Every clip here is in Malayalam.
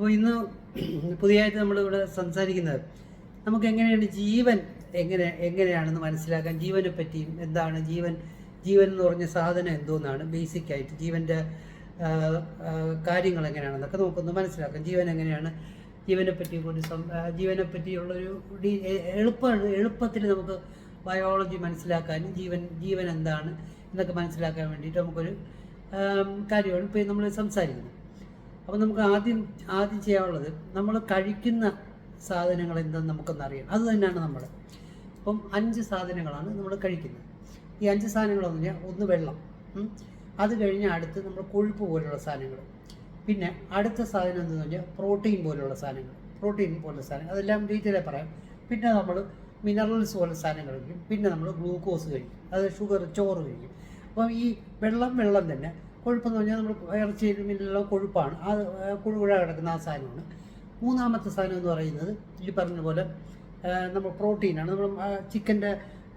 അപ്പോൾ ഇന്ന് പുതിയതായിട്ട് നമ്മളിവിടെ സംസാരിക്കുന്നത് നമുക്ക് എങ്ങനെയാണ് ജീവൻ എങ്ങനെ എങ്ങനെയാണെന്ന് മനസ്സിലാക്കാൻ ജീവനെ പറ്റിയും എന്താണ് ജീവൻ ജീവൻ എന്ന് പറഞ്ഞ സാധനം എന്തോന്നാണ്? ബേസിക് ആയിട്ട് ജീവന്റെ കാര്യങ്ങൾ എങ്ങനെയാണെന്നൊക്കെ നമുക്കൊന്ന് മനസ്സിലാക്കാം. ജീവൻ എങ്ങനെയാണ്? ജീവനെ പറ്റി കൂടി ജീവനെ പറ്റിയുള്ളൊരു എളുപ്പമാണ്. എളുപ്പത്തിൽ നമുക്ക് ബയോളജി മനസ്സിലാക്കാനും ജീവൻ ജീവൻ എന്താണ് എന്നൊക്കെ മനസ്സിലാക്കാൻ വേണ്ടിയിട്ട് നമുക്കൊരു കാര്യമാണ് ഇപ്പോൾ നമ്മൾ സംസാരിക്കുന്നത്. അപ്പോൾ നമുക്ക് ആദ്യം ആദ്യം ചെയ്യാനുള്ളത് നമ്മൾ കഴിക്കുന്ന സാധനങ്ങൾ എന്തെന്ന് നമുക്കൊന്ന് അറിയാം അത് തന്നെയാണ് നമ്മൾ അപ്പം അഞ്ച് സാധനങ്ങളാണ് നമ്മൾ കഴിക്കുന്നത്. ഈ അഞ്ച് സാധനങ്ങളെന്ന് പറഞ്ഞാൽ ഒന്ന് വെള്ളം അത് കഴിഞ്ഞ് അടുത്ത് നമ്മൾ കൊഴുപ്പ് പോലുള്ള സാധനങ്ങൾ പിന്നെ അടുത്ത സാധനം എന്താണെന്ന് പറഞ്ഞാൽ പ്രോട്ടീൻ പോലുള്ള സാധനങ്ങൾ പ്രോട്ടീൻ പോലുള്ള സാധനങ്ങൾ അതെല്ലാം ഡീറ്റെയിലായി പറയാം. പിന്നെ നമ്മൾ മിനറൽസ് പോലുള്ള സാധനങ്ങൾ കഴിക്കും. പിന്നെ നമ്മൾ ഗ്ലൂക്കോസ് കഴിക്കും. അതായത് ഷുഗർ ചോറ് കഴിക്കും. അപ്പം ഈ വെള്ളം വെള്ളം തന്നെ കൊഴുപ്പെന്ന് പറഞ്ഞാൽ നമ്മൾ ഇറച്ചിയിലും മീനിലുള്ള കൊഴുപ്പാണ്. ആ കുഴുകുഴ കിടക്കുന്ന ആ സാധനമാണ്. മൂന്നാമത്തെ സാധനം എന്ന് പറയുന്നത് ഈ പറഞ്ഞ പോലെ നമ്മൾ പ്രോട്ടീനാണ് നമ്മൾ ചിക്കന്റെ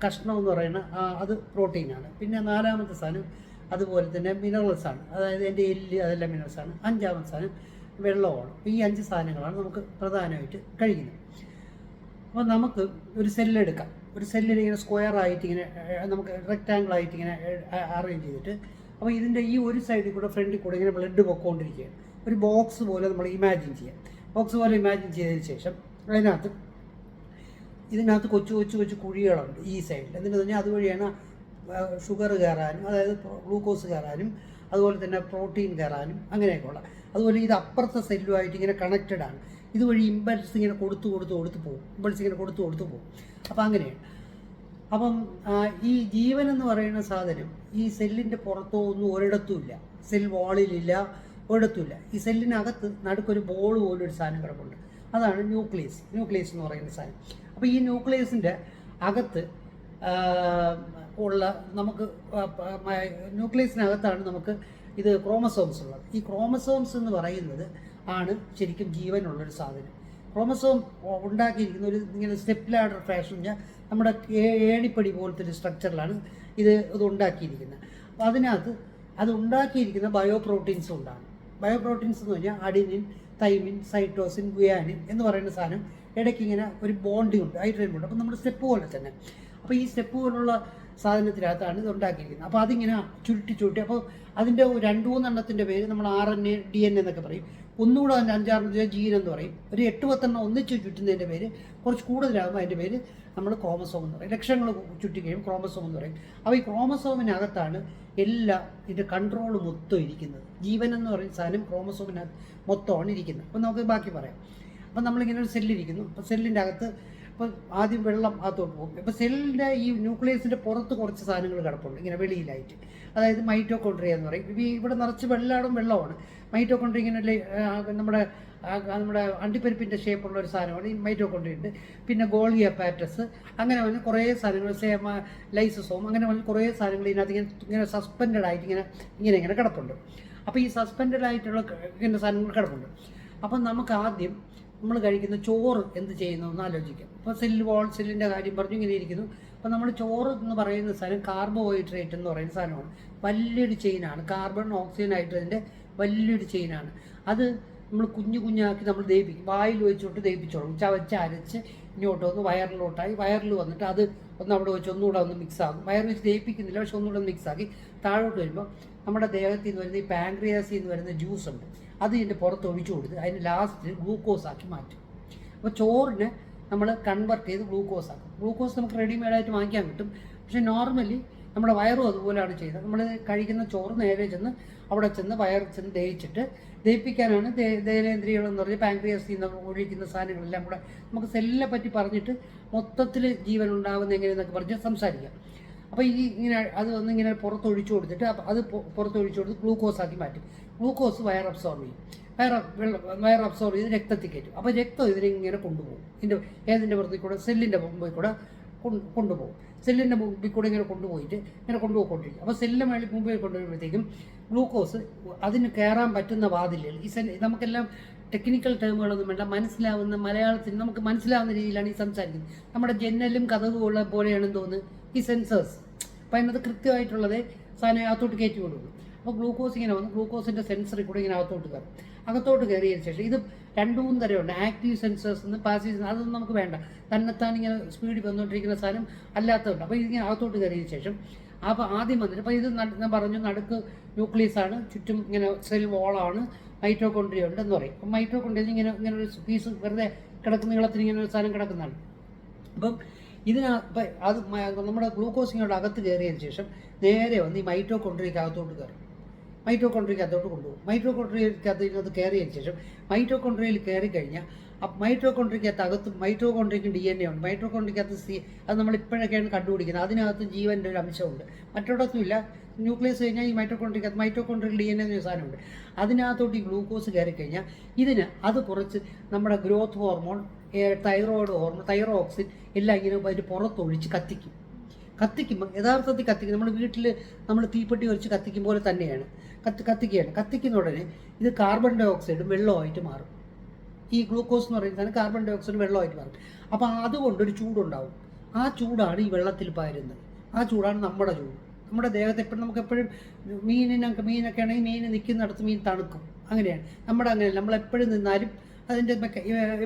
കഷ്ണം എന്ന് പറയുന്നത് അത് പ്രോട്ടീനാണ് പിന്നെ നാലാമത്തെ സാധനം അതുപോലെ തന്നെ മിനറൽസ് ആണ്. അതായത് എന്റെ എല്ല് അതെല്ലാം മിനറൽസ് ആണ്. അഞ്ചാമത്തെ സാധനം വെള്ളമാണ്. ഈ അഞ്ച് സാധനങ്ങളാണ് നമുക്ക് പ്രധാനമായിട്ട് കഴിക്കുന്നത്. അപ്പോൾ നമുക്ക് ഒരു സെല്ലെടുക്കാം ഒരു സെല്ലിനെ ഇങ്ങനെ സ്ക്വയർ ആയിട്ട് ഇങ്ങനെ നമുക്ക് റെക്റ്റാങ്കിൾ ആയിട്ട് ഇങ്ങനെ അറേഞ്ച് ചെയ്തിട്ട് അപ്പോൾ ഇതിന്റെ ഈ ഒരു സൈഡിൽ കൂടെ ഫ്രണ്ടിൽ കൂടെ ഇങ്ങനെ ബ്ലഡ് പൊക്കോണ്ടിരിക്കുകയാണ്. ഒരു ബോക്സ് പോലെ നമ്മൾ ഇമാജിൻ ചെയ്യാം. ബോക്സ് പോലെ ഇമാജിൻ ചെയ്തതിന് ശേഷം അതിനകത്ത് ഇതിനകത്ത് കൊച്ചു കൊച്ചു കൊച്ചു കുഴികളുണ്ട് ഈ സൈഡിൽ എന്നിട്ട് പറഞ്ഞാൽ അതുവഴിയാണ് ഷുഗർ കയറാനും അതായത് ഗ്ലൂക്കോസ് കയറാനും അതുപോലെ തന്നെ പ്രോട്ടീൻ കയറാനും അങ്ങനെയൊക്കെ ഉള്ള. അതുപോലെ ഇത് അപ്പുറത്തെ സെല്ലുമായിട്ട് ഇങ്ങനെ കണക്റ്റഡ് ആണ്. ഇതുവഴി ഇമ്പൾസ് ഇങ്ങനെ കൊടുത്തു കൊടുത്ത് കൊടുത്ത് പോകും. ഇമ്പൾസ് ഇങ്ങനെ കൊടുത്തു കൊടുത്ത് പോകും. അപ്പോൾ അങ്ങനെയാണ്. അപ്പം ഈ ജീവൻ എന്ന് പറയുന്ന സാധനം ഈ സെല്ലിന്റെ പുറത്തോ ഒന്നും ഒരിടത്തുമില്ല സെൽ വാളിലില്ല ഒരിടത്തുമില്ല ഈ സെല്ലിനകത്ത് നടുക്കൊരു ബോൾ പോലൊരു സാധനം കിടപ്പുണ്ട്. അതാണ് ന്യൂക്ലിയസ്. ന്യൂക്ലിയസ് എന്ന് പറയുന്ന സാധനം. അപ്പോൾ ഈ ന്യൂക്ലിയസിന്റെ അകത്ത് ഉള്ള നമുക്ക് ന്യൂക്ലിയസിനകത്താണ് നമുക്ക് ഇത് ക്രോമസോംസ് ഉള്ളത്. ഈ ക്രോമസോംസ് എന്ന് പറയുന്നത് ആണ് ശരിക്കും ജീവനുള്ളൊരു സാധനം. ക്രോമസോം ഉണ്ടാക്കിയിരിക്കുന്ന ഒരു ഇങ്ങനെ സ്റ്റെപ്പ് ലാഡർ ഫാഷൻ നമ്മുടെ ഏണിപ്പടി പോലത്തെ ഒരു സ്ട്രക്ചറിലാണ് ഇത് ഇത് ഉണ്ടാക്കിയിരിക്കുന്നത്. അപ്പോൾ അതിനകത്ത് അത് ഉണ്ടാക്കിയിരിക്കുന്ന ബയോ പ്രോട്ടീൻസ് കൊണ്ടാണ്. ബയോ പ്രോട്ടീൻസ് എന്ന് പറഞ്ഞാൽ അഡിനിൻ തൈമിൻ സൈറ്റോസിൻ ഗുയാനിൻ എന്ന് പറയുന്ന സാധനം ഇടയ്ക്ക് ഇങ്ങനെ ഒരു ബോണ്ടിങ് ഉണ്ട് ഹൈഡ്രജൻ ബോണ്ട് അപ്പോൾ നമ്മുടെ സ്റ്റെപ്പ് പോലെ തന്നെ. അപ്പോൾ ഈ സ്റ്റെപ്പ് പോലുള്ള സാധനത്തിനകത്താണ് ഇത് ഉണ്ടാക്കിയിരിക്കുന്നത്. അപ്പോൾ അതിങ്ങനെ ചുരുട്ടി ചുരുട്ടി. അപ്പോൾ അതിന്റെ രണ്ട് മൂന്നെണ്ണത്തിന്റെ പേര് നമ്മൾ R N A D N എന്നൊക്കെ പറയും. ഒന്നുകൂടെ അതിന്റെ അഞ്ചാറ് ജീൻ എന്ന് പറയും. ഒരു എട്ട് പത്തെണ്ണം ഒന്നിച്ച് ചുറ്റുന്നതിന്റെ പേര് കുറച്ച് കൂടുതലാകുമ്പോൾ അതിന്റെ പേര് നമ്മൾ ക്രോമസോം എന്ന് പറയും. ലക്ഷങ്ങൾ ചുറ്റുകയും ക്രോമസോം എന്ന് പറയും. അപ്പോൾ ഈ ക്രോമസോമിനകത്താണ് എല്ലാ ഇതിന്റെ കൺട്രോൾ മൊത്തം ഇരിക്കുന്നത്. ജീവൻ എന്ന് പറയുന്ന സാധനം ക്രോമസോമിനകത്ത് മൊത്തമാണ് ഇരിക്കുന്നത്. അപ്പോൾ നമുക്ക് ബാക്കി പറയാം. അപ്പം നമ്മളിങ്ങനെ ഒരു സെല്ലിരിക്കുന്നു അപ്പോൾ സെല്ലിന്റെ അകത്ത് ഇപ്പോൾ ആദ്യം വെള്ളം അകത്തോട്ട് പോകും. ഇപ്പം സെല്ലിന്റെ ഈ ന്യൂക്ലിയസിന്റെ പുറത്ത് കുറച്ച് സാധനങ്ങൾ കിടപ്പുണ്ട്. ഇങ്ങനെ വെളിയിലായിട്ട്. അതായത് മൈറ്റോകോൺട്രിയ എന്ന് പറയും. ഈ ഇവിടെ നിറച്ച് വെള്ളാടും വെള്ളമാണ് മൈറ്റോകോൺട്രിയ ഇങ്ങനെ നമ്മുടെ നമ്മുടെ അണ്ടിപ്പരിപ്പിന്റെ ഷേപ്പുള്ള ഒരു സാധനമാണ്. ഈ മൈറ്റോകോൺട്രിയ ഉണ്ട്. പിന്നെ ഗോൾഗിയ അപ്പാറ്റസ് അങ്ങനെ വന്ന് കുറേ സാധനങ്ങൾ സേമ ലൈസസോം അങ്ങനെ വന്ന് കുറേ സാധനങ്ങൾ ഇതിനകത്ത് ഇങ്ങനെ ഇങ്ങനെ സസ്പെൻഡഡ് ആയിട്ട് ഇങ്ങനെ ഇങ്ങനെ ഇങ്ങനെ കിടപ്പുണ്ട്. അപ്പോൾ ഈ സസ്പെൻഡഡ് ആയിട്ടുള്ള ഇങ്ങനെ സാധനങ്ങൾ കിടപ്പുണ്ട്. അപ്പം നമുക്ക് ആദ്യം നമ്മൾ കഴിക്കുന്ന ചോറ് എന്ത് ചെയ്യുന്നു എന്ന് ആലോചിക്കാം. ഇപ്പോൾ സെല്ല് വോൾ സെല്ലിന്റെ കാര്യം പറഞ്ഞു ഇങ്ങനെ ഇരിക്കുന്നു. അപ്പോൾ നമ്മൾ ചോറ് എന്ന് പറയുന്ന സാധനം കാർബോഹൈഡ്രേറ്റ് എന്ന് പറയുന്ന സാധനമാണ്. വലിയൊരു ചെയിനാണ് കാർബൺ ഓക്സിജൻ ഹൈഡ്രജന്റെ വലിയൊരു ചെയിനാണ് അത് നമ്മൾ കുഞ്ഞു കുഞ്ഞാക്കി നമ്മൾ ദഹിപ്പിക്കും. വായിൽ വെച്ചുകൊണ്ട് ദഹിപ്പിച്ചോളും. ചവച്ച് അരച്ച് ഇങ്ങോട്ട് വന്ന് വയറിലോട്ടായി. വയറിൽ വന്നിട്ട് അത് ഒന്ന് അവിടെ വെച്ച് ഒന്നുകൂടെ ഒന്ന് മിക്സ് ആകും വയർ വെച്ച് ദഹിപ്പിക്കുന്നില്ല. പക്ഷെ ഒന്നുകൂടെ ഒന്ന് മിക്സ് ആക്കി താഴോട്ട് വരുമ്പോൾ നമ്മുടെ ദേഹത്തിൽ നിന്ന് വരുന്ന ഈ പാങ്ക്രിയാസിൽ നിന്ന് വരുന്ന ജ്യൂസ് ഉണ്ട്. അത് ഇതിന്റെ പുറത്ത് ഒഴിച്ചു കൊടുത്ത് അതിന് ലാസ്റ്റ് ഗ്ലൂക്കോസ് ആക്കി മാറ്റും. അപ്പോൾ ചോറിനെ നമ്മൾ കൺവെർട്ട് ചെയ്ത് ഗ്ലൂക്കോസ് ആക്കും. ഗ്ലൂക്കോസ് നമുക്ക് റെഡിമെയ്ഡായിട്ട് വാങ്ങിക്കാൻ കിട്ടും പക്ഷെ നോർമലി നമ്മുടെ വയറും അതുപോലെയാണ് ചെയ്യുന്നത്. നമ്മൾ കഴിക്കുന്ന ചോറ് നേരെ ചെന്ന് അവിടെ ചെന്ന് വയർ ചെന്ന് ദഹിച്ചിട്ട് ദഹിപ്പിക്കാനാണ് ദഹനേന്ദ്രിയകൾ എന്ന് പറഞ്ഞ് പാങ്ക്രിയസ് നിന്ന് ഒഴിക്കുന്ന സാധനങ്ങളെല്ലാം കൂടെ നമുക്ക് സെല്ലിനെ പറ്റി പറഞ്ഞിട്ട് മൊത്തത്തിൽ ജീവൻ ഉണ്ടാകുന്ന എങ്ങനെയെന്നൊക്കെ പറഞ്ഞ് സംസാരിക്കാം. അപ്പോൾ ഈ ഇങ്ങനെ അത് ഒന്ന് ഇങ്ങനെ പുറത്തൊഴിച്ചു കൊടുത്തിട്ട് അത് പുറത്തൊഴിച്ചു കൊടുത്ത് ഗ്ലൂക്കോസ് ആക്കി മാറ്റും. ഗ്ലൂക്കോസ് വയർ അബ്സോർബ് ചെയ്യും. വയർ വെള്ളം വയർ അബ്സോർബ് ചെയ്ത് രക്തത്തിൽ കയറ്റും. അപ്പോൾ രക്തം ഇതിനെ ഇങ്ങനെ കൊണ്ടുപോകും. ഇതിന്റെ ഏതിന്റെ പുറത്തിൽ കൂടെ? സെല്ലിന്റെ മുമ്പിൽ കൂടെ കൊണ്ട് കൊണ്ടുപോകും. സെല്ലിന്റെ മുമ്പിൽ കൂടെ ഇങ്ങനെ കൊണ്ടുപോയിട്ട് ഇങ്ങനെ കൊണ്ടുപോയിക്കൊണ്ടിരിക്കും. അപ്പോൾ സെല്ലിന്റെ മേളിൽ മുമ്പിൽ കൊണ്ടുവരുമ്പോഴത്തേക്കും ഗ്ലൂക്കോസ് അതിന് കയറാൻ പറ്റുന്ന വാതിലുകൾ. ഈ സെൽ നമുക്കെല്ലാം ടെക്നിക്കൽ ടേമുകളൊന്നും വേണ്ട. മനസ്സിലാവുന്ന മലയാളത്തിൽ നമുക്ക് മനസ്സിലാവുന്ന രീതിയിലാണ് ഈ സംസാരിക്കുന്നത്. നമ്മുടെ ജനലും കഥകും ഉള്ള പോലെയാണെന്ന് തോന്നുന്നത് ഈ സെൻസേഴ്സ് അപ്പോൾ അതിനകത്ത് കൃത്യമായിട്ടുള്ളത് സാധനം അകത്തോട്ട് കയറ്റി കൊടുക്കും അപ്പോൾ ഗ്ലൂക്കോസ് ഇങ്ങനെ വന്ന് ഗ്ലൂക്കോസിന്റെ സെൻസറിൽ കൂടെ ഇങ്ങനെ അകത്തോട്ട് കയറും. അകത്തോട്ട് കയറിയതിന് ശേഷം. ഇത് രണ്ട് മൂന്ന് തരമുണ്ട്. ആക്റ്റീവ് സെൻസേഴ്സ് എന്ന് പാസീവ് അതൊന്നും നമുക്ക് വേണ്ട. തന്നെത്താൻ ഇങ്ങനെ സ്പീഡിൽ വന്നുകൊണ്ടിരിക്കുന്ന സാധനം അല്ലാത്തതുണ്ട്. അപ്പോൾ ഇതിങ്ങനെ അകത്തോട്ട് കയറിയതിന് ശേഷം അപ്പോൾ ആദ്യം വന്നിട്ട് അപ്പോൾ ഇത് ഞാൻ പറഞ്ഞു നടുക്ക് ന്യൂക്ലിയസ് ആണ്. ചുറ്റും ഇങ്ങനെ സെൽ വോളാണ് മൈറ്റോകൊണ്ട്രിയ ഉണ്ട് എന്ന് പറയും. അപ്പം മൈറ്റോകൊണ്ട്രിയ ഇങ്ങനെ ഇങ്ങനെ ഒരു പീസ് വെറുതെ കിടക്കുന്ന നീളത്തിന് ഇങ്ങനെ ഒരു സാധനം കിടക്കുന്നതാണ്. അപ്പം ഇതിന അത് നമ്മുടെ ഗ്ലൂക്കോസ് അകത്ത് കയറിയതിന് ശേഷം നേരെ വന്ന് ഈ മൈറ്റോകോൺട്രിയക്ക് അകത്തോട്ട് കയറും. മൈറ്റോകോൺട്രിയക്ക് അതോട്ട് കൊണ്ടുപോകും. മൈറ്റോകോൺട്രിയക്കകത്ത് ഇതിനകത്ത് കയറിയതിന് ശേഷം മൈറ്റോകോൺട്രിയയിൽ കയറി കഴിഞ്ഞാൽ അപ്പം മൈറ്റോകോൺട്രിയക്കകത്ത് അകത്ത് മൈറ്റോകോൺട്രിയക്ക് ഡി എൻ എ ഉണ്ട്. മൈറ്റോകോൺട്രിയക്കകത്ത് സി അത് നമ്മൾ ഇപ്പോഴൊക്കെയാണ് കണ്ടുപിടിക്കുന്നത്. അതിനകത്ത് ജീവന്റെ ഒരു അംശമുണ്ട്. മറ്റൊടത്തുമില്ല ന്യൂക്ലിയസ് കഴിഞ്ഞാൽ ഈ മൈറ്റോകോൺട്രിയക്കകത്ത് മൈറ്റോകോൺട്രിയൽ ഡി എൻ എ എന്നൊരു സാധനമുണ്ട്. അതിനകത്തോട്ട് ഈ ഗ്ലൂക്കോസ് കയറി കഴിഞ്ഞാൽ ഇതിന് അത് കുറച്ച് നമ്മുടെ growth hormone thyroid hormone thyroxine എല്ലാം ഇങ്ങനെ അതിന് പുറത്തൊഴിച്ച് കത്തിക്കും. കത്തിക്കുമ്പോൾ യഥാർത്ഥത്തിൽ കത്തിക്കും. നമ്മൾ വീട്ടിൽ നമ്മൾ തീപ്പെട്ടി വരച്ച് കത്തിക്കും പോലെ തന്നെയാണ്. കത്തി കത്തിക്കുകയാണ്. കത്തിക്കുന്ന ഉടനെ ഇത് കാർബൺ ഡൈ ഓക്സൈഡും വെള്ളമായിട്ട് മാറും. ഈ ഗ്ലൂക്കോസ് എന്ന് പറയുന്ന കാർബൺ ഡൈ ഓക്സൈഡ് വെള്ളമായിട്ട് മാറും. അപ്പോൾ അതുകൊണ്ടൊരു ചൂടുണ്ടാവും. ആ ചൂടാണ് ഈ വെള്ളത്തിൽ പാരുന്നത് ആ ചൂടാണ് നമ്മുടെ ചൂട്. നമ്മുടെ ദേഹത്ത് എപ്പോഴും നമുക്ക് എപ്പോഴും മീനിനൊക്കെ മീനൊക്കെ ആണെങ്കിൽ മീൻ നിൽക്കുന്നിടത്ത് മീൻ തണുക്കും. അങ്ങനെയാണ്. നമ്മുടെ അങ്ങനെ നമ്മൾ എപ്പോഴും നിന്നാലും അതിന്റെ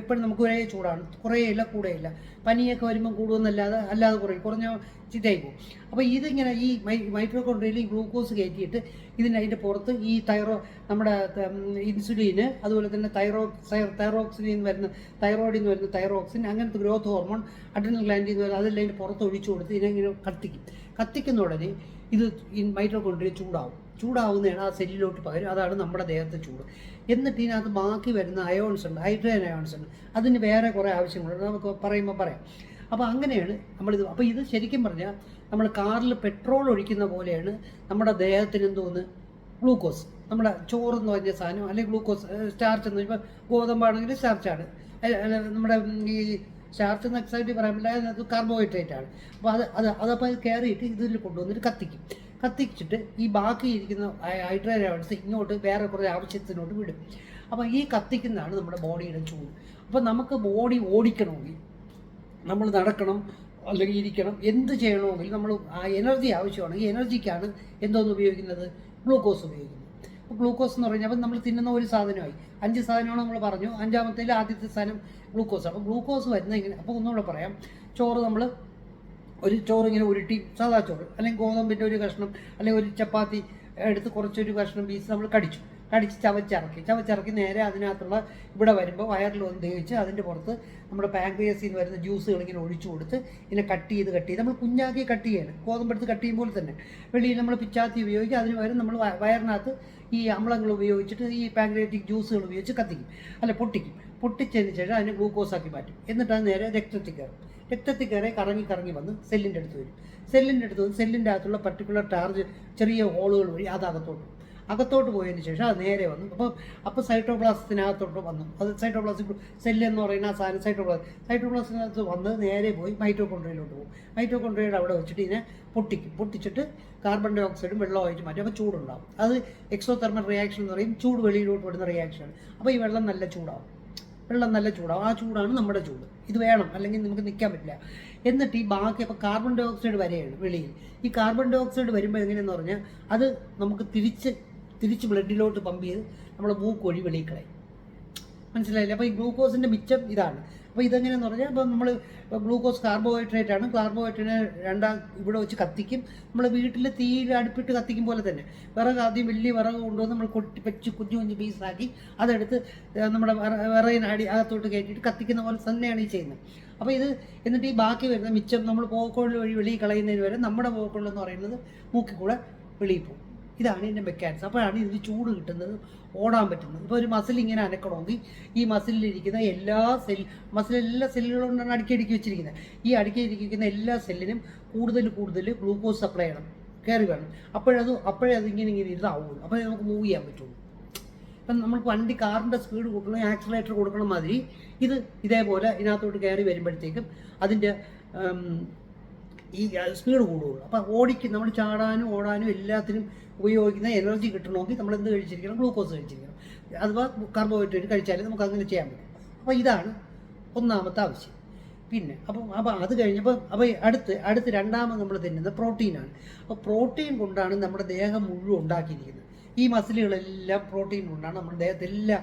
എപ്പോഴും നമുക്ക് ഒരേ ചൂടാണ്. കുറേയില്ല കൂടെയില്ല. പനിയൊക്കെ വരുമ്പം കൂടുമെന്നല്ലാതെ അല്ലാതെ കുറയും കുറഞ്ഞ ചിറ്റായി പോകും അപ്പോൾ ഇതിങ്ങനെ ഈ മൈ മൈക്രോകോൺട്രിയയിൽ ഈ ഗ്ലൂക്കോസ് കയറ്റിയിട്ട് ഇതിന് അതിന്റെ പുറത്ത് ഈ തൈറോ നമ്മുടെ ഇൻസുലിന് അതുപോലെ തന്നെ തൈറോ തൈറോക്സിനിൽ നിന്ന് വരുന്ന തൈറോയിഡിൽ നിന്ന് വരുന്ന തൈറോക്സിൻ അങ്ങനത്തെ ഗ്രോത്ത് ഹോർമോൺ അഡ്രിനൽ ഗ്ലാൻഡിൽ നിന്ന് വരുന്ന അതെല്ലാം അതിന്റെ പുറത്ത് ഒഴിച്ചു കൊടുത്ത് ഇതിനെ കത്തിക്കും. കത്തിക്കുന്ന ഉടനെ ഇത് ഈ മൈറ്റോകോൺട്രിയ ചൂടാവും. ചൂടാവുന്നതാണ് ആ സെല്ലിലോട്ട് പകരും. അതാണ് നമ്മുടെ ദേഹത്തെ ചൂട്. എന്നിട്ട് ഇതിനകത്ത് ബാക്കി വരുന്ന അയോൺസ് ഉണ്ട് ഹൈഡ്രജൻ അയോൺസ് ഉണ്ട്. അതിന് വേറെ കുറേ ആവശ്യങ്ങളുണ്ട്. നമുക്ക് പറയുമ്പോൾ പറയാം. അപ്പോൾ അങ്ങനെയാണ് നമ്മളിത് അപ്പോൾ ഇത് ശരിക്കും പറഞ്ഞാൽ നമ്മൾ കാറിൽ പെട്രോൾ ഒഴിക്കുന്ന പോലെയാണ് നമ്മുടെ ദേഹത്തിന് എന്തോന്ന്? ഗ്ലൂക്കോസ് നമ്മുടെ ചോറ് എന്ന് പറഞ്ഞ സാധനം അല്ലെങ്കിൽ ഗ്ലൂക്കോസ് സ്റ്റാർച്ച് എന്ന് ഇപ്പോൾ ഗോതമ്പാണെങ്കിൽ സ്റ്റാർച്ചാണ് നമ്മുടെ ഈ സ്റ്റാർച്ച് എന്ന് എക്സൈറ്റ് പറയാൻ അതിനകത്ത് കാർബോഹൈഡ്രേറ്റ് ആണ്. അപ്പോൾ അത് അത് അതപ്പോൾ അത് കയറിയിട്ട് ഇതിൽ കൊണ്ടുവന്നിട്ട് കത്തിക്കും. കത്തിച്ചിട്ട് ഈ ബാക്കി ഇരിക്കുന്ന ഹൈഡ്രജൻസ് ഇങ്ങോട്ട് വേറെ കുറേ ആവശ്യത്തിനോട്ട് വിടും. അപ്പോൾ ഈ കത്തിക്കുന്നതാണ് നമ്മുടെ ബോഡിയുടെ ചൂട്. അപ്പോൾ നമുക്ക് ബോഡി ഓടിക്കണമെങ്കിൽ നമ്മൾ നടക്കണം അല്ലെങ്കിൽ ഇരിക്കണം. എന്ത് ചെയ്യണമെങ്കിൽ നമ്മൾ ആ എനർജി ആവശ്യമാണെങ്കിൽ എനർജിക്കാണ് എന്തോന്ന് ഉപയോഗിക്കുന്നത്? ഗ്ലൂക്കോസ് ഉപയോഗിക്കുന്നത്. അപ്പോൾ ഗ്ലൂക്കോസ് എന്ന് പറഞ്ഞാൽ അപ്പം നമ്മൾ തിന്നുന്ന ഒരു സാധനമായി. അഞ്ച് സാധനമാണ് നമ്മൾ പറഞ്ഞു. അഞ്ചാമത്തെ ആദ്യത്തെ സാധനം ഗ്ലൂക്കോസ് അപ്പോൾ ഗ്ലൂക്കോസ് വരുന്ന ഇങ്ങനെ അപ്പോൾ ഒന്നുകൂടെ പറയാം. ചോറ് നമ്മൾ ഒരു ചോറ് ഇങ്ങനെ ഉരുട്ടി സാധാ ചോറ് അല്ലെങ്കിൽ ഗോതമ്പിന്റെ ഒരു കഷ്ണം അല്ലെങ്കിൽ ഒരു ചപ്പാത്തി എടുത്ത് കുറച്ചൊരു കഷ്ണം പീസ് നമ്മൾ കടിച്ചു. കടിച്ച് ചവച്ചിറക്കി. ചവച്ചിറക്കി നേരെ അതിനകത്തുള്ള ഇവിടെ വരുമ്പോൾ വയറിൽ ഒന്ന് ദഹിച്ച് അതിന്റെ പുറത്ത് നമ്മുടെ പാങ്ക്രിയസിൽ നിന്ന് വരുന്ന ജ്യൂസുകൾ ഇങ്ങനെ ഒഴിച്ചു കൊടുത്ത് ഇതിനെ കട്ട് ചെയ്ത് കട്ട് ചെയ്ത്. നമ്മൾ കുഞ്ഞാക്കി കട്ട് ചെയ്യാണ് ഗോതമ്പെടുത്ത് കട്ട് ചെയ്യുമ്പോൾ തന്നെ. വെളിയിൽ നമ്മൾ പിച്ചാത്തി ഉപയോഗിക്കുക അതിന് പകരം നമ്മൾ വയറിനകത്ത് ഈ അമ്ലങ്ങൾ ഉപയോഗിച്ചിട്ട് ഈ പാങ്ക്രിയാറ്റിക് ജ്യൂസുകൾ ഉപയോഗിച്ച് കത്തിക്കും. അല്ല പൊട്ടിക്കും. പൊട്ടിച്ചതിന് ശേഷം അതിനെ ഗ്ലൂക്കോസ് ആക്കി മാറ്റും. എന്നിട്ട് അത് നേരെ രക്തത്തിൽ കയറും. രക്തത്തിൽ കയറി കറങ്ങി കറങ്ങി വന്ന് സെല്ലിന്റെ അടുത്ത് വരും. സെല്ലിന്റെ അടുത്ത് വന്ന് സെല്ലിന്റെ അകത്തുള്ള പർട്ടിക്കുലർ ചാർജ് ചെറിയ ഹോളുകൾ വഴി അത് അകത്തോട്ട്. പോയതിന് ശേഷം അത് നേരെ വന്നു. അപ്പോൾ അപ്പോൾ സൈറ്റോപ്ലാസത്തിനകത്തോട്ട് വന്നു. അത് സൈറ്റോപ്ലാസ്റ്റിക് സെല്ല് എന്ന് പറയുന്ന ആ സാധനം സൈറ്റോപ്ലാസ് സൈറ്റോപ്ലാസത്തിനകത്ത് വന്ന് നേരെ പോയി മൈറ്റോകോൺട്രിയയിലോട്ട് പോകും. മൈറ്റോകോൺട്രിയയുടെ അവിടെ വെച്ചിട്ട് ഇതിനെ പൊട്ടിക്കും. പൊട്ടിച്ചിട്ട് കാർബൺ ഡൈ ഓക്സൈഡും വെള്ളം വായിച്ച് മാറ്റും. അപ്പോൾ ചൂടുണ്ടാവും. അത് എക്സോ തെർമൽ റിയാക്ഷൻ എന്ന് പറയും. ചൂട് വെളിയിലോട്ട് വരുന്ന റിയാക്ഷനാണ് അപ്പോൾ ഈ വെള്ളം നല്ല ചൂടാവും. വെള്ളം നല്ല ചൂടാവും. ആ ചൂടാണ് നമ്മുടെ ചൂട്. ഇത് വേണം. അല്ലെങ്കിൽ നമുക്ക് നിൽക്കാൻ പറ്റില്ല. എന്നിട്ട് ഈ ബാക്കി അപ്പോൾ കാർബൺ ഡൈ ഓക്സൈഡ് വരെയാണ് വെളിയിൽ. ഈ കാർബൺ ഡൈ ഓക്സൈഡ് വരുമ്പോൾ എങ്ങനെയെന്ന് പറഞ്ഞാൽ അത് നമുക്ക് തിരിച്ച് തിരിച്ച് ബ്ലഡിലോട്ട് പമ്പ് ചെയ്ത് നമ്മൾ മൂക്ക് വെളിയിൽ കളയും മനസ്സിലായില്ലേ? അപ്പോൾ ഈ ഗ്ലൂക്കോസിന്റെ മിച്ചം ഇതാണ്. അപ്പോൾ ഇതെങ്ങനെയെന്ന് പറഞ്ഞാൽ ഇപ്പോൾ നമ്മൾ ഗ്ലൂക്കോസ് കാർബോഹൈഡ്രേറ്റ് ആണ്. കാർബോഹൈഡ്രേറ്റിനെ രണ്ടാം ഇവിടെ വെച്ച് കത്തിക്കും. നമ്മൾ വീട്ടിൽ തീയിൽ അടുപ്പിട്ട് കത്തിക്കും പോലെ തന്നെ. വിറക് ആദ്യം വലിയ വിറക് കൊണ്ടുവന്ന് നമ്മൾ കൊട്ടി വെച്ച് കുഞ്ഞു കുഞ്ഞു പീസാക്കി അതെടുത്ത് നമ്മുടെ വിറ- വിറകിന് അകത്തോട്ട് കയറ്റിയിട്ട് കത്തിക്കുന്ന പോലെ തന്നെയാണ് ഈ ചെയ്യുന്നത്. അപ്പോൾ ഇത് എന്നിട്ട് ഈ ബാക്കി വരുന്ന മിച്ചം നമ്മൾ പോക്കോളിൽ വഴി വെളിയിൽ കളയുന്നതിന് വരെ നമ്മുടെ എന്ന് പറയുന്നത് മൂക്കിൽ കൂടെ വെളിയിൽ പോകും. ഇതാണ് ഇതിന്റെ മെക്കാനിക്സ് അപ്പോഴാണ് ഇതിന് ചൂട് കിട്ടുന്നത് ഓടാൻ പറ്റുന്നത്. ഇപ്പോൾ ഒരു മസിൽ ഇങ്ങനെ അനക്കണമെങ്കിൽ ഈ മസിലിലിരിക്കുന്ന എല്ലാ സെൽ മസിലെല്ലാ എല്ലാ സെല്ലുകളും കൊണ്ടാണ് അടുക്കി അടുക്കി വെച്ചിരിക്കുന്നത്. ഈ അടുക്കി ഇരിക്കുന്ന എല്ലാ സെല്ലിനും കൂടുതൽ കൂടുതൽ ഗ്ലൂക്കോസ് സപ്ലൈ ചെയ്യണം കയറി വേണം അപ്പോഴത് അപ്പോഴേ അതിങ്ങനെ ഇങ്ങനെ ഇരുന്നാവുള്ളൂ അപ്പോഴേ നമുക്ക് മൂവ് ചെയ്യാൻ പറ്റുള്ളൂ. ഇപ്പം നമ്മൾ വണ്ടി കാറിന്റെ സ്പീഡ് കൂട്ടണം ആക്സിലേറ്റർ കൊടുക്കണ മാതിരി ഇത് ഇതേപോലെ ഇതിനകത്തോട്ട് കയറി വരുമ്പോഴത്തേക്കും അതിന്റെ ഈ സ്പീഡ് കൂടുകയുള്ളൂ. അപ്പം ഓടിക്കും നമ്മൾ ചാടാനും ഓടാനും എല്ലാത്തിനും ഉപയോഗിക്കുന്ന എനർജി കിട്ടണമെങ്കിൽ നമ്മൾ എന്ത് കഴിച്ചിരിക്കണം? ഗ്ലൂക്കോസ് കഴിച്ചിരിക്കണം. അഥവാ കാർബോഹൈഡ്രേറ്റ് കഴിച്ചാലേ നമുക്ക് അങ്ങനെ ചെയ്യാൻ പറ്റും. അപ്പോൾ ഇതാണ് ഒന്നാമത്തെ ആവശ്യം. പിന്നെ അപ്പം അപ്പോൾ അത് കഴിഞ്ഞപ്പോൾ അപ്പോൾ അടുത്ത് അടുത്ത് രണ്ടാമത് നമ്മൾ തിന്നുന്നത് പ്രോട്ടീനാണ്. അപ്പോൾ പ്രോട്ടീൻ കൊണ്ടാണ് നമ്മുടെ ദേഹം മുഴുവൻ ഉണ്ടാക്കിയിരിക്കുന്നത്. ഈ മസിലുകളെല്ലാം പ്രോട്ടീൻ കൊണ്ടാണ്. നമ്മുടെ ദേഹത്ത് എല്ലാ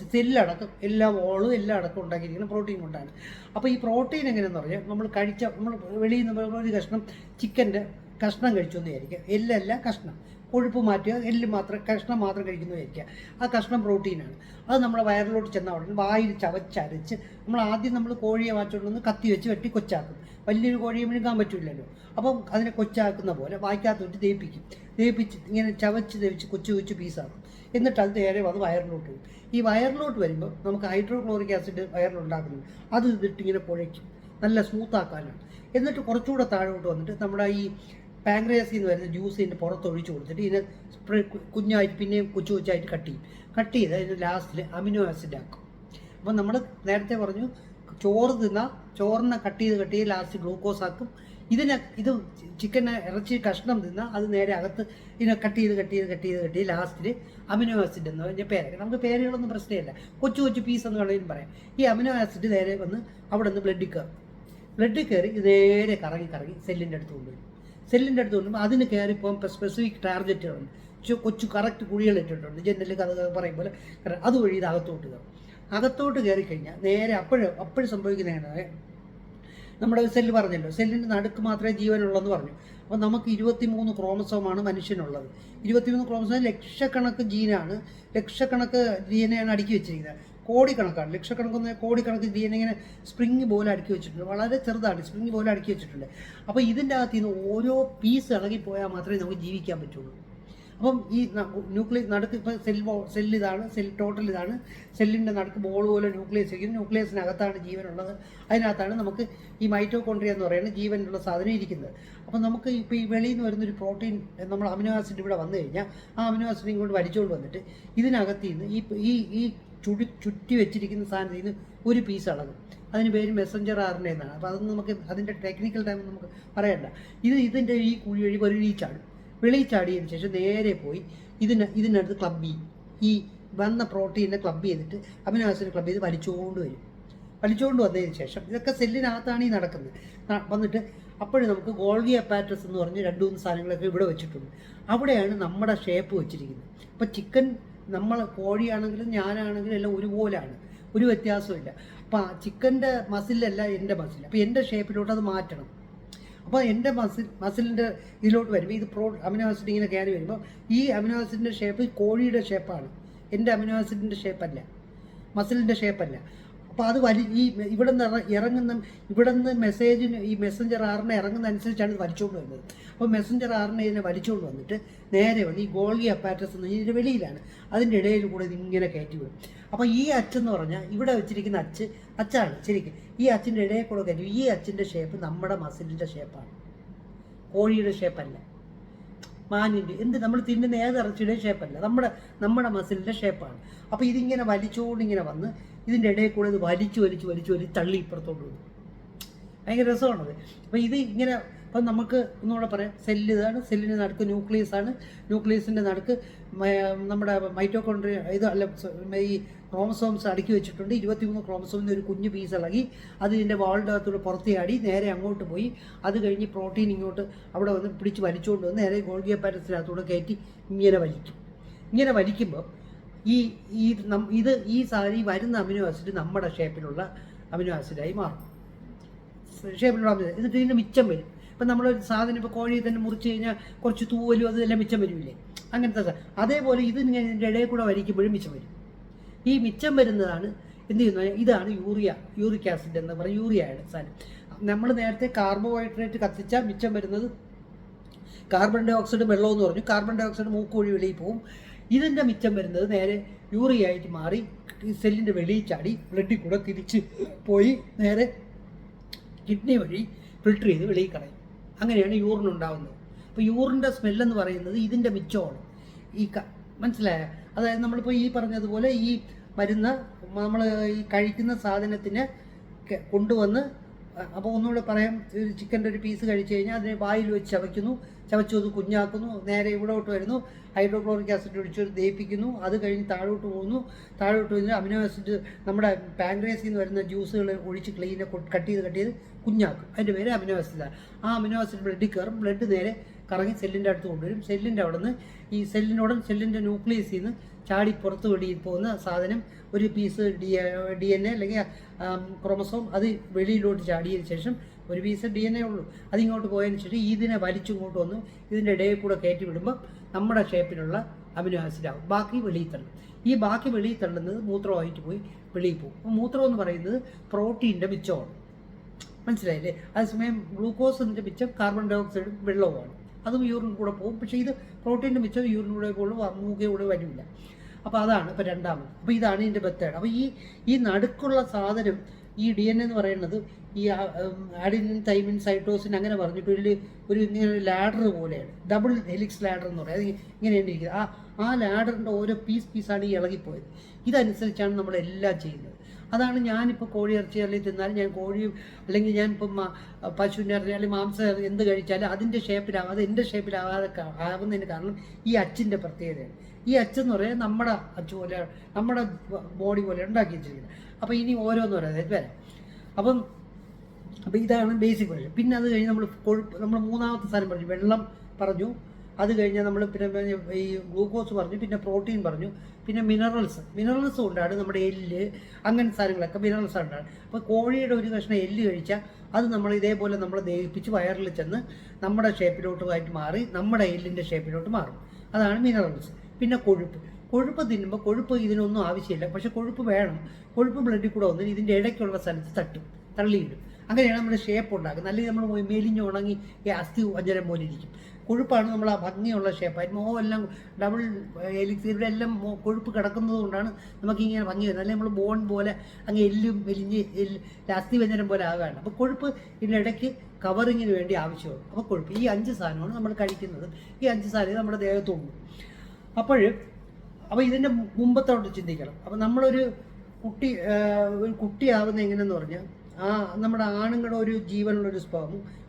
സെല്ലടക്കം എല്ലാ വോളും എല്ലാം അടക്കം ഉണ്ടാക്കിയിരിക്കുന്നത് പ്രോട്ടീൻ കൊണ്ടാണ്. അപ്പോൾ ഈ പ്രോട്ടീൻ എങ്ങനെയെന്ന് പറഞ്ഞാൽ നമ്മൾ കഴിച്ച നമ്മൾ വെളിയിൽ നിന്ന് ഒരു കഷ്ണം ചിക്കന്റെ കഷ്ണം കഴിച്ചു എന്ന് വിചാരിക്കുക. എല്ലാം കഷ്ണം. കൊഴുപ്പ് മാറ്റുക എല്ല് മാത്രം കഷ്ണം മാത്രം കഴിക്കുന്നതായിരിക്കുക ആ കഷ്ണം പ്രോട്ടീനാണ് അത് നമ്മൾ വയറിലോട്ട് ചെന്ന ഉടനെ വായിൽ ചവച്ചരച്ച് നമ്മൾ ആദ്യം നമ്മൾ കോഴിയെ വാച്ചുകൊണ്ടൊന്ന് കത്തി വെച്ച് വെട്ടി കൊച്ചാക്കും. വലിയൊരു കോഴിയെ വിഴുങ്ങാൻ പറ്റില്ലല്ലോ അപ്പം അതിനെ കൊച്ചാക്കുന്ന പോലെ വായിക്കാത്ത വിട്ട് ദയിപ്പിക്കും ദയിപ്പിച്ച് ഇങ്ങനെ ചവച്ച് ദയിച്ച് കൊച്ചു കൊച്ചു പീസാക്കും. എന്നിട്ട് അത് നേരെ വന്ന് വയറിലോട്ട് വരും. ഈ വയറിലോട്ട് വരുമ്പോൾ നമുക്ക് ഹൈഡ്രോക്ലോറിക് ആസിഡ് വയറിലുണ്ടാക്കുന്നുണ്ട് അത് ഇതിട്ട് ഇങ്ങനെ പുഴയ്ക്കും. നല്ല സ്മൂത്താക്കാനാണ് എന്നിട്ട് കുറച്ചുകൂടെ താഴോട്ട് വന്നിട്ട് നമ്മുടെ ഈ പാങ്ക്രിയാസിൽ നിന്ന് വരുന്ന ജ്യൂസ് ഇതിന്റെ പുറത്ത് ഒഴിച്ച് കൊടുത്തിട്ട് ഇതിനെ സ്പ്രേ കുഞ്ഞായിട്ട് പിന്നെയും കൊച്ചു കൊച്ചായിട്ട് കട്ട് ചെയ്യും. കട്ട് ചെയ്ത് അതിന് ലാസ്റ്റിൽ അമിനോ ആസിഡ് ആക്കും. അപ്പം നമ്മൾ നേരത്തെ പറഞ്ഞു ചോറ് തിന്ന ചോറിനെ കട്ട് ചെയ്ത് കട്ട് ചെയ്ത് ലാസ്റ്റ് ഗ്ലൂക്കോസ് ആക്കും. ഇതിനെ ഇത് ചിക്കനെ ഇറച്ചി കഷ്ണം തിന്ന അത് നേരെ അകത്ത് ഇതിനെ കട്ട് ചെയ്ത് കട്ട് ചെയ്ത് കട്ട് ചെയ്ത് കട്ട് ചെയ്ത് ലാസ്റ്റിൽ അമിനോ ആസിഡ് എന്ന് പറഞ്ഞ പേരൊക്കെ നമുക്ക് പേരുകളൊന്നും പ്രശ്നമില്ല. കൊച്ചു കൊച്ചു പീസ് എന്ന് വേണമെങ്കിലും പറയാം. ഈ അമിനോ ആസിഡ് നേരെ വന്ന് അവിടെ നിന്ന് ബ്ലഡിൽ കയറും. ബ്ലഡിൽ കയറി ഇത് നേരെ കറങ്ങി കറങ്ങി സെല്ലിന്റെ അടുത്ത് കൊണ്ടുവരും. സെല്ലിന്റെ അടുത്ത് കൊണ്ടുമ്പോൾ അതിന് കയറിപ്പോൾ സ്പെസിഫിക് ടാർഗറ്റുകളുണ്ട് ആണ്. കൊച്ചു കറക്റ്റ് കുഴികൾ ഇട്ടിട്ടുണ്ട്. ജനലിൽ കഥ പറയും പോലെ. അതുവഴി ഇത് അകത്തോട്ട് കയറും. അകത്തോട്ട് കയറി കഴിഞ്ഞാൽ നേരെ അപ്പോഴും അപ്പോഴും സംഭവിക്കുന്നതാണ് നമ്മുടെ സെല്ല് പറഞ്ഞല്ലോ. സെല്ലിന്റെ നടുക്ക് മാത്രമേ ജീവനുള്ളെന്ന് പറഞ്ഞു. അപ്പോൾ നമുക്ക് ഇരുപത്തി മൂന്ന് ക്രോമസോമാണ് മനുഷ്യനുള്ളത്. ഇരുപത്തിമൂന്ന് ക്രോമസോം ലക്ഷക്കണക്ക് ജീനാണ് ലക്ഷക്കണക്ക് ആണ് അടുക്കി വെച്ചിരിക്കുന്നത്. കോടിക്കണക്കാണ് ലക്ഷക്കണക്കൊന്ന് കോടിക്കണക്കിന് ഡി എൻ ഇങ്ങനെ സ്പ്രിങ് പോലെ അടുക്കി വെച്ചിട്ടുണ്ട് വളരെ ചെറുതാണ് സ്പ്രിങ് പോലെ അടുക്കി വെച്ചിട്ടുണ്ട്. അപ്പോൾ ഇതിന്റെ അകത്ത് നിന്ന് ഓരോ പീസ് ഇളകിപ്പോയാൽ മാത്രമേ നമുക്ക് ജീവിക്കാൻ പറ്റുള്ളൂ. അപ്പം ഈ ന്യൂക്ലിയസ് നടുക്ക് ഇപ്പോൾ സെൽ സെൽ ഇതാണ് സെൽ ടോട്ടൽ ഇതാണ്. സെല്ലിന്റെ നടുക്ക് ബോൾ പോലെ ന്യൂക്ലിയസ് ഇരിക്കുന്നു ന്യൂക്ലിയസിനകത്താണ് ജീവനുള്ളത്. അതിനകത്താണ് നമുക്ക് ഈ മൈറ്റോകോൺട്രിയ എന്ന് പറയുന്ന ജീവനുള്ള സാധനം ഇരിക്കുന്നത്. അപ്പം നമുക്ക് ഇപ്പോൾ ഈ വെളിയിൽ നിന്ന് വരുന്നൊരു പ്രോട്ടീൻ നമ്മൾ അമിനോ ആസിഡ് ഇവിടെ വന്നു കഴിഞ്ഞാൽ ആ അമിനോ ആസിഡ് ഇങ്ങോട്ട് വലിച്ചുകൊണ്ട് വന്നിട്ട് ഇതിനകത്ത് നിന്ന് ഈ ഈ ചുടി ചുറ്റി വെച്ചിരിക്കുന്ന സാധനത്തിൽ നിന്ന് ഒരു പീസ് അളകും അതിന് പേര് മെസ്സഞ്ചർ ആറിന്റെ എന്നാണ്. അപ്പോൾ അതൊന്നും നമുക്ക് അതിന്റെ ടെക്നിക്കൽ ടൈം നമുക്ക് പറയണ്ട. ഇത് ഇതിന്റെ ഈ കുഴി വഴി വെളിയിൽ ചാടും. വെളിയിൽ ചാടിയതിന് ശേഷം നേരെ പോയി ഇതിന് ഇതിനടുത്ത് ക്ലബ് ചെയ്യും ഈ വന്ന പ്രോട്ടീനെ ക്ലബ് ചെയ്തിട്ട് അമിനോസിനെ ക്ലബ് ചെയ്ത് വലിച്ചുകൊണ്ട് വരും. വലിച്ചുകൊണ്ട് വന്നതിന് ശേഷം ഇതൊക്കെ സെല്ലിനകത്താണ് ഈ നടക്കുന്നത്. വന്നിട്ട് അപ്പോഴും നമുക്ക് ഗോൾഗി അപ്പാറ്റസ് എന്ന് പറഞ്ഞ് രണ്ട് മൂന്ന് സാധനങ്ങളൊക്കെ ഇവിടെ വെച്ചിട്ടുണ്ട്. അവിടെയാണ് നമ്മുടെ ഷേപ്പ് വെച്ചിരിക്കുന്നത്. അപ്പോൾ ചിക്കൻ നമ്മൾ കോഴിയാണെങ്കിലും ഞാനാണെങ്കിലും എല്ലാം ഒരുപോലെയാണ് ഒരു വ്യത്യാസമില്ല ആ ചിക്കന്റെ മസിലല്ല എന്റെ മസിൽ. അപ്പോൾ എന്റെ ഷേപ്പിലോട്ട് അത് മാറ്റണം. അപ്പോൾ എന്റെ മസിൽ മസിലിന്റെ ഇതിലോട്ട് വരുമ്പോൾ ഇത് പ്രോ അമിനോ ആസിഡ് ഇങ്ങനെ കയറി വരുമ്പോൾ ഈ അമിനോ ആസിഡിന്റെ ഷേപ്പ് കോഴിയുടെ ഷേപ്പാണ്. എന്റെ അമിനോ ആസിഡിന്റെ ഷേപ്പല്ല. മസിലിന്റെ ഷേപ്പല്ല. അപ്പോൾ അത് വലി ഈ ഇവിടെ നിന്ന് ഇറങ്ങുന്ന ഇവിടെ നിന്ന് മെസ്സേജിന് ഈ മെസ്സഞ്ചർ ആറിനെ ഇറങ്ങുന്ന അനുസരിച്ചാണ് ഇത് വലിച്ചുകൊണ്ട് വരുന്നത് അപ്പോൾ മെസ്സഞ്ചർ ആറിനെ ഇതിനെ വലിച്ചുകൊണ്ട് വന്നിട്ട് നേരെ വന്ന് ഈ ഗോൾഗി അപ്പാറ്റസ് എന്ന് ഇതിന്റെ വെളിയിലാണ്. അതിന്റെ ഇടയിൽ കൂടെ ഇങ്ങനെ കയറ്റി വിടും. അപ്പോൾ ഈ അച്ചെന്ന് പറഞ്ഞാൽ ഇവിടെ വെച്ചിരിക്കുന്ന അച്ച് അച്ചാണ് ശരിക്കും. ഈ അച്ചിന്റെ ഇടയിൽ കൂടെ കയറ്റി ഈ അച്ചിന്റെ ഷേപ്പ് നമ്മുടെ മസിലിന്റെ ഷേപ്പാണ്. കോഴിയുടെ ഷേപ്പല്ല. മാനിന്റെ എന്ത് നമ്മൾ തിന്നുന്ന ഏത് ഇറച്ചിയുടെയും ഷേപ്പല്ല. നമ്മുടെ നമ്മുടെ മസിലിന്റെ ഷേപ്പാണ്. അപ്പോൾ ഇതിങ്ങനെ വലിച്ചുകൊണ്ട് ഇങ്ങനെ വന്ന് ഇതിന്റെ ഇടയിൽ കൂടെ ഇത് വലിച്ചു വലിച്ചു വലിച്ചു വലിച്ച് തള്ളി ഇപ്പുറത്തോട്ട് വരും ഭയങ്കര രസമാണത്. അപ്പോൾ ഇത് ഇങ്ങനെ അപ്പം നമുക്ക് ഒന്നുകൂടെ പറയാം. സെല്ല് ഇതാണ് സെല്ലിന്റെ നടുക്ക് ന്യൂക്ലിയസ് ആണ്. ന്യൂക്ലിയസിന്റെ നടുക്ക് നമ്മുടെ മൈറ്റോകോൺട്രിയ ഇത് അല്ല ഈ ക്രോമസോംസ് അടുക്കി വെച്ചിട്ടുണ്ട്. ഇരുപത്തിമൂന്ന് ക്രോമസോമിന് ഒരു കുഞ്ഞു പീസ് ഇളകി അത് ഇതിന്റെ വാളിന്റെ അകത്തൂടെ പുറത്തിയാടി നേരെ അങ്ങോട്ട് പോയി. അത് കഴിഞ്ഞ് പ്രോട്ടീൻ ഇങ്ങോട്ട് അവിടെ വന്ന് പിടിച്ച് വലിച്ചുകൊണ്ട് വന്ന് നേരെ ഗോൾഗിയ പാരസിനകത്തൂടെ കയറ്റി ഇങ്ങനെ വലിക്കും. ഇങ്ങനെ വലിക്കുമ്പോൾ ഈ ഈ ഇത് ഈ ഈ വരുന്ന അമിനോ ആസിഡ് നമ്മുടെ ഷേപ്പിലുള്ള അമിനോ ആസിഡായി മാറും. ഷേപ്പിലുള്ള അമിനോ എന്നിട്ട് ഇതിന്റെ മിച്ചം വരും. ഇപ്പം നമ്മളൊരു സാധനം ഇപ്പോൾ കോഴി തന്നെ മുറിച്ച് കഴിഞ്ഞാൽ കുറച്ച് തൂവലും അതെല്ലാം മിച്ചം വരില്ലേ അങ്ങനത്തെ അതേപോലെ ഇത് ഇതിന്റെ ഇടയിൽ കൂടെ വലിക്കുമ്പോഴും മിച്ചം വരും. ഈ മിച്ചം വരുന്നതാണ് എന്ത് ചെയ്യുന്നത് ഇതാണ് യൂറിയ യൂറിക് ആസിഡ് എന്ന് പറയുന്ന യൂറിയയാണ് സാധനം. നമ്മൾ നേരത്തെ കാർബോഹൈഡ്രേറ്റ് കത്തിച്ചാൽ മിച്ചം വരുന്നത്. കാർബൺ ഡൈ ഓക്സൈഡ് വെള്ളം എന്ന് പറഞ്ഞു. കാർബൺ ഡൈ ഓക്സൈഡ് മൂക്കുവഴി വെളിയിൽ പോവും ഇതിന്റെ മിച്ചം വരുന്നത് നേരെ യൂറിയ ആയിട്ട് മാറി സെല്ലിന്റെ വെളിയിൽ ചാടി ബ്ലഡിൽ കൂടെ തിരിച്ച് പോയി നേരെ കിഡ്നി വഴി ഫിൽട്ടർ ചെയ്ത് വെളിയിൽ കളയും. അങ്ങനെയാണ് യൂറിൻ ഉണ്ടാകുന്നത് അപ്പോൾ യൂറിന്റെ സ്മെല്ലെന്ന് പറയുന്നത് ഇതിന്റെ മിച്ചമാണ്. ഈ ക മനസ്സിലായ? അതായത് നമ്മളിപ്പോൾ ഈ പറഞ്ഞതുപോലെ ഈ മരുന്ന് നമ്മൾ ഈ കഴിക്കുന്ന സാധനത്തിന് കൊണ്ടുവന്ന് അപ്പോൾ ഒന്നുകൂടെ പറയാം. ഒരു ചിക്കന്റെ ഒരു പീസ് കഴിച്ചു കഴിഞ്ഞാൽ അതിനെ വായിൽ വെച്ച് ചവയ്ക്കുന്നു. ചവച്ചു അത് കുഞ്ഞാക്കുന്നു. നേരെ ഇവിടോട്ട് വരുന്നു. ഹൈഡ്രോക്ലോറിക് ആസിഡ് ഒഴിച്ച് ഒരു ദഹിപ്പിക്കുന്നു. അത് കഴിഞ്ഞ് താഴോട്ട് പോകുന്നു. താഴോട്ട് വരുന്ന അമിനോ ആസിഡ് നമ്മുടെ പാൻഗ്രേസിൽ നിന്ന് വരുന്ന ജ്യൂസുകൾ ഒഴിച്ച് ക്ലീനെ കട്ട് ചെയ്ത് കട്ട് ചെയ്ത് കുഞ്ഞാക്കും. അതിന്റെ പേര് അമിനോ ആസിഡാണ്. ആ അമിനോ ആസിഡ് ബ്ലഡിൽ കയറും. ബ്ലഡ് നേരെ കറങ്ങി സെല്ലിന്റെ അടുത്ത് കൊണ്ടുവരും. സെല്ലിന്റെ അവിടെ നിന്ന് ഈ സെല്ലിനോടും സെല്ലിന്റെ ന്യൂക്ലിയസിൽ നിന്ന് ചാടി പുറത്ത് വെളിയിൽ പോകുന്ന സാധനം ഒരു piece D D N A അല്ലെങ്കിൽ ക്രോമസോം അത് വെളിയിലോട്ട് ചാടിയതിന് ശേഷം ഒരു പീസ് ഡി എൻ എ ഉള്ളൂ. അതിങ്ങോട്ട് പോയതിന് ശേഷം ഇതിനെ വലിച്ചിങ്ങോട്ട് വന്ന്. ഇതിന്റെ ഇടയിൽ കൂടെ കയറ്റി വിടുമ്പോൾ നമ്മുടെ ഷേപ്പിലുള്ള അമിനോ ആസിഡ് ആവും. ബാക്കി വെളിയിൽ തള്ളും. ഈ ബാക്കി വെളിയിൽ തള്ളുന്നത് മൂത്രമായിട്ട് പോയി വെളിയിൽ പോകും. അപ്പോൾ മൂത്രം എന്ന് പറയുന്നത് പ്രോട്ടീന്റെ മിച്ചമാണ്. മനസ്സിലായില്ലേ? അതേസമയം ഗ്ലൂക്കോസിന്റെ മിച്ചം കാർബൺ ഡൈ ഓക്സൈഡും വെള്ളവുമാണ്. അതും യൂറിൻ കൂടെ പോകും. പക്ഷേ ഇത് പ്രോട്ടീന്റെ മിച്ചം യൂറിൻ കൂടെ പോകുള്ളൂ മൂക്കയുടെ വരില്ല. അപ്പോൾ അതാണ് ഇപ്പോൾ രണ്ടാമത്. അപ്പോൾ ഇതാണ് ഇതിന്റെ മെത്തേഡ് അപ്പോൾ ഈ ഈ നടുക്കുള്ള സാധനം ഈ ഡി എൻ എന്ന് പറയുന്നത് ഈ ആഡിനിൻ തൈമിൻ സൈറ്റോസിൻ അങ്ങനെ പറഞ്ഞിട്ട് ഒരു ഒരു ഇങ്ങനെ ഒരു ലാഡർ പോലെയാണ്. ഡബിൾ ഹെലിക്സ് ലാഡർ എന്ന് പറയുന്നത് ഇങ്ങനെയാണ് ഇരിക്കുന്നത്. ആ ആ ലാഡറിന്റെ ഓരോ പീസ് പീസാണ് ഈ ഇളകിപ്പോയത്. ഇതനുസരിച്ചാണ് നമ്മളെല്ലാം ചെയ്യുന്നത്. അതാണ് ഞാനിപ്പോൾ കോഴി ഇറച്ചി അല്ലെങ്കിൽ തിന്നാലും ഞാൻ കോഴി അല്ലെങ്കിൽ ഞാൻ ഇപ്പം പശുവിന്റെ ഇറച്ചി അല്ലെങ്കിൽ മാംസം എന്ത് കഴിച്ചാലും അതിന്റെ ഷേപ്പിലാവാതെ എന്റെ ഷേപ്പിലാവാതെ ആവുന്നതിന് കാരണം ഈ അച്ചിന്റെ പ്രത്യേകതയാണ്. ഈ അച്ചെന്ന് പറയുന്നത് നമ്മുടെ അച്ഛ പോലെ നമ്മുടെ ബോഡി പോലെ ഉണ്ടാക്കി വെച്ചിരിക്കുന്നത് അപ്പോൾ ഇനി ഓരോന്ന് പറയാം. വരാം. അപ്പം അപ്പോൾ ഇതാണ് ബേസിക് പ്രശ്നം പിന്നെ അത് കഴിഞ്ഞ് നമ്മൾ കൊഴുപ്പ് നമ്മൾ മൂന്നാമത്തെ സ്ഥലം പറഞ്ഞു വെള്ളം പറഞ്ഞു. അത് കഴിഞ്ഞാൽ നമ്മൾ പിന്നെ ഈ ഗ്ലൂക്കോസ് പറഞ്ഞു പിന്നെ പ്രോട്ടീൻ പറഞ്ഞു പിന്നെ മിനറൽസ്. മിനറൽസ് കൊണ്ടാണ് നമ്മുടെ എല്ല് അങ്ങനത്തെ സാധനങ്ങളൊക്കെ മിനറൽസ് ഉണ്ടാണ് അപ്പോൾ കോഴിയുടെ ഒരു കഷ്ണം എല്ല് കഴിച്ചാൽ അത് നമ്മൾ ഇതേപോലെ നമ്മൾ ദഹിപ്പിച്ച് വയറിൽ ചെന്ന് നമ്മുടെ ഷേപ്പിലോട്ടുമായിട്ട് മാറി നമ്മുടെ എല്ലിന്റെ ഷേപ്പിലോട്ട് മാറും. അതാണ് മിനറൽസ്. പിന്നെ കൊഴുപ്പ്. കൊഴുപ്പ് തിന്നുമ്പോൾ കൊഴുപ്പ് ഇതിനൊന്നും ആവശ്യമില്ല. പക്ഷെ കൊഴുപ്പ് വേണം. കൊഴുപ്പ് ബ്ലഡിൽ കൂടെ വന്ന് ഇതിന്റെ ഇടയ്ക്കുള്ള സ്ഥലത്ത് തട്ടും തള്ളിയിടും. അങ്ങനെയാണ് നമ്മുടെ ഷേപ്പ് ഉണ്ടാക്കുന്നത്. അല്ലെങ്കിൽ നമ്മൾ മെലിഞ്ഞ് ഉണങ്ങി ഈ അസ്ഥി വഞ്ചരം പോലെ ഇരിക്കും. കൊഴുപ്പാണ് നമ്മൾ ആ ഭംഗിയുള്ള ഷേപ്പ് മോ എല്ലാം ഡബിൾ എലിക്സ് ഇവിടെ എല്ലാം കൊഴുപ്പ് കിടക്കുന്നത് കൊണ്ടാണ് നമുക്കിങ്ങനെ ഭംഗി വരുന്നത്. അല്ലെങ്കിൽ നമ്മൾ ബോൺ പോലെ അങ്ങ് എല്ലും മെലിഞ്ഞ് എല്ല് അസ്ഥി വ്യഞ്ജനം പോലെ ആകാണ് അപ്പോൾ കൊഴുപ്പ് ഇതിനിടയ്ക്ക് കവറിങ്ങിന് വേണ്ടി ആവശ്യമാണ്. അപ്പോൾ കൊഴുപ്പ്. ഈ അഞ്ച് സാധനമാണ് നമ്മൾ കഴിക്കുന്നത്. ഈ അഞ്ച് സാധനം നമ്മുടെ ദേഹത്തുണ്ട് അപ്പോൾ അപ്പോൾ ഇതിന്റെ മുമ്പത്തോട്ട് ചിന്തിക്കണം. അപ്പോൾ നമ്മളൊരു കുട്ടി ഒരു കുട്ടിയാവുന്ന എങ്ങനെയെന്ന് പറഞ്ഞാൽ ആ നമ്മുടെ ആണുങ്ങളുടെ ഒരു ജീവനുള്ള ഒരു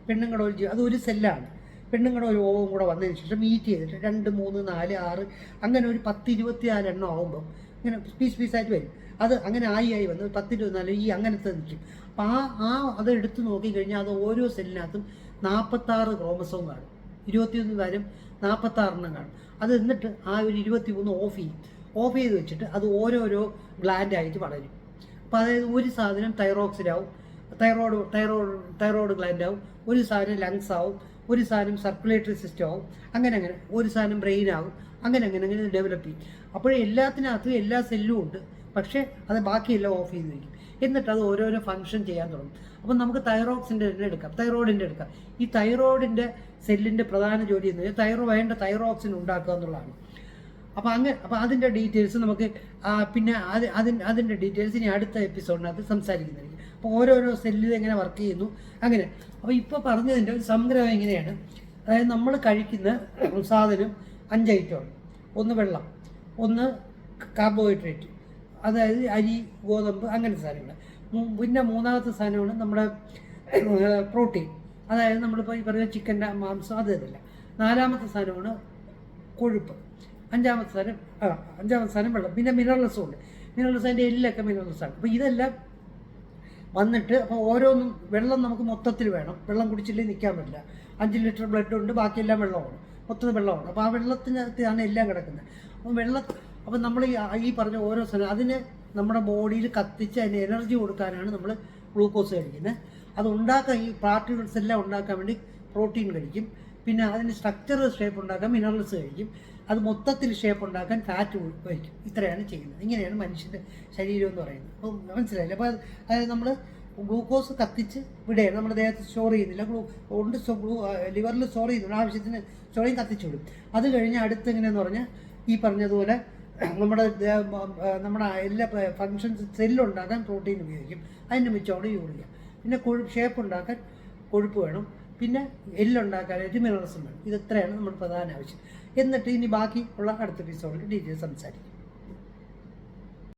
പെണ്ണുങ്ങളുടെ ഒരു ജീവൻ അത് ഒരു സെല്ലാണ് പെണ്ണുങ്ങളുടെ ഒരു ഓവും കൂടെ വന്നതിന് ശേഷം മീറ്റ് ചെയ്തിട്ട് രണ്ട് മൂന്ന് നാല് ആറ് അങ്ങനെ ഒരു പത്ത് ഇരുപത്തി നാല് എണ്ണം ആകുമ്പോൾ ഇങ്ങനെ പീസ് പീസായിട്ട് വരും. അത് അങ്ങനെ ആയി ആയി വന്ന് പത്ത് ഇരുപത്തിനാല് ഈ അങ്ങനത്തെ നിൽക്കും. അപ്പം ആ ആ അത് എടുത്ത് നോക്കിക്കഴിഞ്ഞാൽ അത് ഓരോ സെല്ലിനകത്തും നാൽപ്പത്താറ് ക്രോമസോം കാണും. ഇരുപത്തിയൊന്ന് നാലും നാൽപ്പത്താറെണ്ണം കാണും. അത് എന്നിട്ട് ആ ഒരു ഇരുപത്തി മൂന്ന് ഓഫ് ചെയ്യും. ഓഫ് ചെയ്ത് വെച്ചിട്ട് അത് ഓരോരോ ഗ്ലാൻഡായിട്ട് വളരും. അപ്പോൾ അതായത് ഒരു സാധനം തൈറോക്സിഡാവും തൈറോയ്ഡ് തൈറോയ്ഡ് തൈറോയ്ഡ് ഗ്ലാൻഡ് ആവും ഒരു സാധനം ലങ്സ് ആവും ഒരു സാധനം സർക്കുലേറ്ററി സിസ്റ്റം ആവും അങ്ങനെ അങ്ങനെ. ഒരു സാധനം ബ്രെയിൻ ആവും അങ്ങനെ അങ്ങനെ അങ്ങനെ ഡെവലപ്പ് ചെയ്യും. അപ്പോൾ എല്ലാത്തിനകത്തും എല്ലാ സെല്ലും ഉണ്ട്. പക്ഷേ അത് ബാക്കിയെല്ലാം ഓഫ് ചെയ്ത് വയ്ക്കും എന്നിട്ട് അത് ഓരോരോ ഫങ്ഷൻ ചെയ്യാൻ തുടങ്ങും. അപ്പം നമുക്ക് തൈറോക്സിന്റെ തന്നെ എടുക്കാം. തൈറോയിഡിന്റെ എടുക്കാം. ഈ തൈറോയിഡിന്റെ സെല്ലിന്റെ പ്രധാന ജോലി എന്ന് വെച്ചാൽ തൈറോ വേണ്ട തൈറോക്സിൻ ഉണ്ടാക്കുക എന്നുള്ളതാണ്. അപ്പോൾ അങ്ങനെ അപ്പോൾ അതിന്റെ ഡീറ്റെയിൽസ് നമുക്ക് പിന്നെ അത് അതിന്റെ ഡീറ്റെയിൽസ് ഇനി അടുത്ത എപ്പിസോഡിനകത്ത് സംസാരിക്കുന്നതായിരിക്കും. അപ്പോൾ ഓരോരോ സെല്ലിൽ എങ്ങനെ വർക്ക് ചെയ്യുന്നു. അങ്ങനെ. അപ്പോൾ ഇപ്പോൾ പറഞ്ഞതിന്റെ ഒരു സംഗ്രഹം എങ്ങനെയാണ്? അതായത് നമ്മൾ കഴിക്കുന്ന സാധനം അഞ്ച് ഐറ്റമാണ് ഒന്ന് വെള്ളം ഒന്ന് കാർബോഹൈഡ്രേറ്റ് അതായത് അരി ഗോതമ്പ് അങ്ങനത്തെ സാധനങ്ങൾ പിന്നെ മൂന്നാമത്തെ സാധനമാണ് നമ്മുടെ പ്രോട്ടീൻ അതായത് നമ്മളിപ്പോൾ ഈ പറയുന്ന ചിക്കന്റെ മാംസം അത് ഇതല്ല. നാലാമത്തെ സാധനമാണ് കൊഴുപ്പ്. അഞ്ചാമത്തെ സാധനം അഞ്ചാമത്തെ സാധനം വെള്ളം. പിന്നെ മിനറൽസും ഉണ്ട്. മിനറൽസ് അതിന്റെ എല്ലൊക്കെ മിനറൽസാണ് അപ്പോൾ ഇതെല്ലാം വന്നിട്ട് അപ്പോൾ ഓരോന്നും വെള്ളം നമുക്ക് മൊത്തത്തിൽ വേണം. വെള്ളം കുടിച്ചില്ലേ നിൽക്കാൻ പറ്റില്ല. അഞ്ച് ലിറ്റർ ബ്ലഡ് ഉണ്ട് ബാക്കിയെല്ലാം വെള്ളമാണ്. മൊത്തത്തിൽ വെള്ളമാണ്. അപ്പോൾ ആ വെള്ളത്തിനകത്താണ് എല്ലാം കിടക്കുന്നത്. അപ്പോൾ വെള്ളം അപ്പോൾ നമ്മൾ ഈ പറഞ്ഞ ഓരോ സ്ഥലം അതിന് നമ്മുടെ ബോഡിയിൽ കത്തിച്ച് അതിന് എനർജി കൊടുക്കാനാണ് നമ്മൾ ഗ്ലൂക്കോസ് കഴിക്കുന്നത്. അത് ഉണ്ടാക്കാൻ ഈ പാർട്ടിക്കിൾസ് എല്ലാം ഉണ്ടാക്കാൻ വേണ്ടി പ്രോട്ടീൻ കഴിക്കും. പിന്നെ അതിന് സ്ട്രക്ചർ ഷേപ്പ് ഉണ്ടാക്കാൻ മിനറൽസ് കഴിക്കും. അത് മൊത്തത്തിൽ ഷേപ്പ് ഉണ്ടാക്കാൻ ഫാറ്റ് വഹിക്കും ഇത്രയാണ് ചെയ്യുന്നത്. ഇങ്ങനെയാണ് മനുഷ്യന്റെ ശരീരം എന്ന് പറയുന്നത്. അപ്പോൾ മനസ്സിലായില്ല? അപ്പോൾ അതായത് നമ്മൾ ഗ്ലൂക്കോസ് കത്തിച്ച് വിടുകയാണ്. നമ്മുടെ ദേഹത്ത് സ്റ്റോർ ചെയ്യുന്നില്ല. ഗ്ലൂ ഉണ്ട് ഗ്ലൂ ലിവറിൽ സ്റ്റോർ ചെയ്യുന്നുണ്ട്. ആവശ്യത്തിന് സ്റ്റോർ കത്തിച്ചു വിടും. അത് കഴിഞ്ഞ് അടുത്ത് എങ്ങനെയെന്ന് പറഞ്ഞാൽ ഈ പറഞ്ഞതുപോലെ നമ്മുടെ നമ്മുടെ എല്ലാ ഫങ്ഷൻസ് സെല്ലുണ്ടാക്കാൻ പ്രോട്ടീൻ ഉപയോഗിക്കും. അതിന്റെ മിച്ചമാണ് യൂറിയ. പിന്നെ കൊഴുപ്പ് ഷേപ്പ് ഉണ്ടാക്കാൻ കൊഴുപ്പ് വേണം. പിന്നെ എല്ലുണ്ടാക്കാൻ ഒരു മിനറൽസും വേണം ഇത് ഇത്രയാണ് നമ്മുടെ പ്രധാന ആവശ്യം. എന്നിട്ട് ഇനി ബാക്കി ഉള്ള അടുത്ത എപ്പിസോഡിൽ ഡീറ്റെയിൽസ് സംസാരിക്കും.